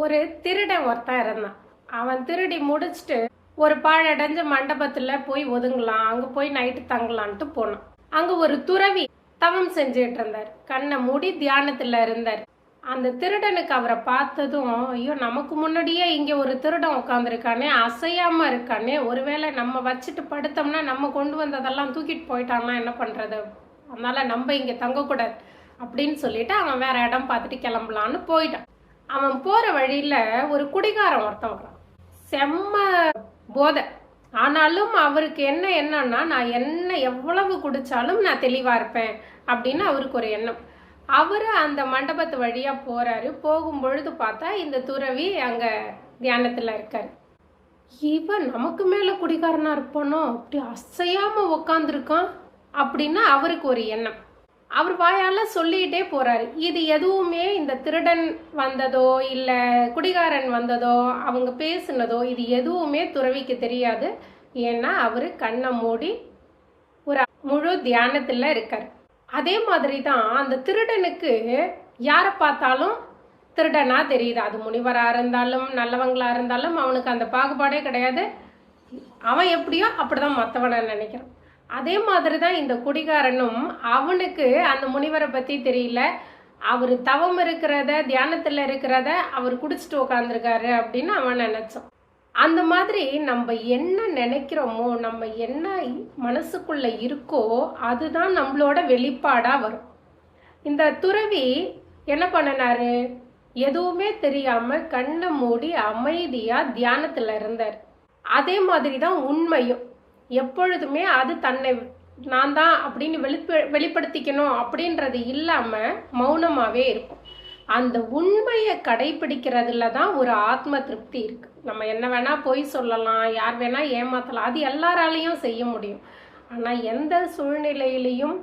ஒரு திருடன் ஒருத்தன் இருந்தான். அவன் திருடி முடிச்சுட்டு ஒரு பாழடைஞ்ச மண்டபத்தில் போய் ஒதுங்கலாம். அங்கே போய் நைட்டு தங்கலான்ட்டு போனான். அங்கே ஒரு துறவி தவம் செஞ்சுட்டு இருந்தார். கண்ணை மூடி தியானத்தில் இருந்தார். அந்த திருடனுக்கு அவரை பார்த்ததும் ஐயோ நமக்கு முன்னாடியே இங்கே ஒரு திருடன் உட்காந்துருக்கானே அசையாம இருக்கானே ஒருவேளை நம்ம வச்சுட்டு படுத்தோம்னா நம்ம கொண்டு வந்ததெல்லாம் தூக்கிட்டு போயிட்டான்னா என்ன பண்ணுறது அதனால நம்ம இங்கே தங்கக்கூடாது. அப்படின்னு சொல்லிட்டு அவன் வேற இடம் பார்த்துட்டு கிளம்பலான்னு போயிட்டான். அவன் போற வழியில ஒரு குடிகாரன் ஒருத்தன் செம்ம போதை. ஆனாலும் அவருக்கு என்ன எண்ணம்னா நான் என்ன எவ்வளவு குடிச்சாலும் நான் தெளிவா இருப்பேன் அப்படின்னு அவருக்கு ஒரு எண்ணம். அவரு அந்த மண்டபத்து வழியா போறாரு. போகும் பொழுது பார்த்தா இந்த துறவி அங்க தியானத்துல இருக்காரு. இவன் நமக்கு மேல குடிகாரனா இருப்பானோ? அப்படி அசையாம உக்காந்துருக்கான்? அப்படின்னா அவருக்கு ஒரு எண்ணம். அவர் வாயால சொல்லிக்கிட்டே போறாரு. இது எதுவுமே இந்த திருடன் வந்ததோ இல்ல குடிகாரன் வந்ததோ அவங்க பேசுனதோ இது எதுவுமே துறவிக்கு தெரியாது. ஏன்னா அவரு கண்ணை மூடி ஒரு முழு தியானத்துல இருக்கார். அதே மாதிரி தான் அந்த திருடனுக்கு யாரை பார்த்தாலும் திருடனா தெரியுது. அது முனிவரா இருந்தாலும் நல்லவங்களா இருந்தாலும் அவனுக்கு அந்த பாகுபாடே கிடையாது. அவன் எப்படியோ அப்படிதான் மற்றவனை நினைக்கிறான். அதே மாதிரி தான் இந்த குடிகாரனும் அவனுக்கு அந்த முனிவரை பற்றி தெரியல. அவர் தவம் இருக்கிறத தியானத்தில் இருக்கிறத அவர் குடிச்சிட்டு உட்காந்துருக்காரு அப்படின்னு அவன் நினைச்சான். அந்த மாதிரி நம்ம என்ன நினைக்கிறோமோ நம்ம என்ன மனசுக்குள்ளே இருக்கோ அதுதான் நம்மளோட வெளிப்பாடாக வரும். இந்த துறவி என்ன பண்ணினாரு? எதுவுமே தெரியாமல் கண்ணை மூடி அமைதியாக தியானத்தில் இருந்தார். அதே மாதிரி தான் உண்மையும். எப்பொழுதுமே அது தன்னை நான் தான் அப்படின்னு வெளிப்ப வெளிப்படுத்திக்கணும் அப்படின்றது இல்லாம மௌனமாவே இருக்கும். அந்த உண்மையை கடைபிடிக்கிறதுல தான் ஒரு ஆத்ம திருப்தி இருக்கு. நம்ம என்ன வேணா பொய் சொல்லலாம் யார் வேணா ஏமாத்தலாம் அது எல்லாராலையும் செய்ய முடியும். ஆனா எந்த சூழ்நிலையிலையும்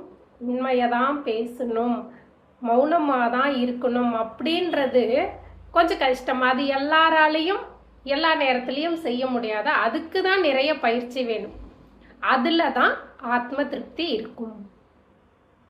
உண்மையை தான் பேசணும் மௌனமாக தான் இருக்கணும் அப்படின்றது கொஞ்சம் கஷ்டம். அது எல்லாராலையும் எல்லா நேரத்துலையும் செய்ய முடியாது. அதுக்கு தான் நிறைய பயிற்சி வேணும். அதில் தான் ஆத்ம திருப்தி இருக்கும்.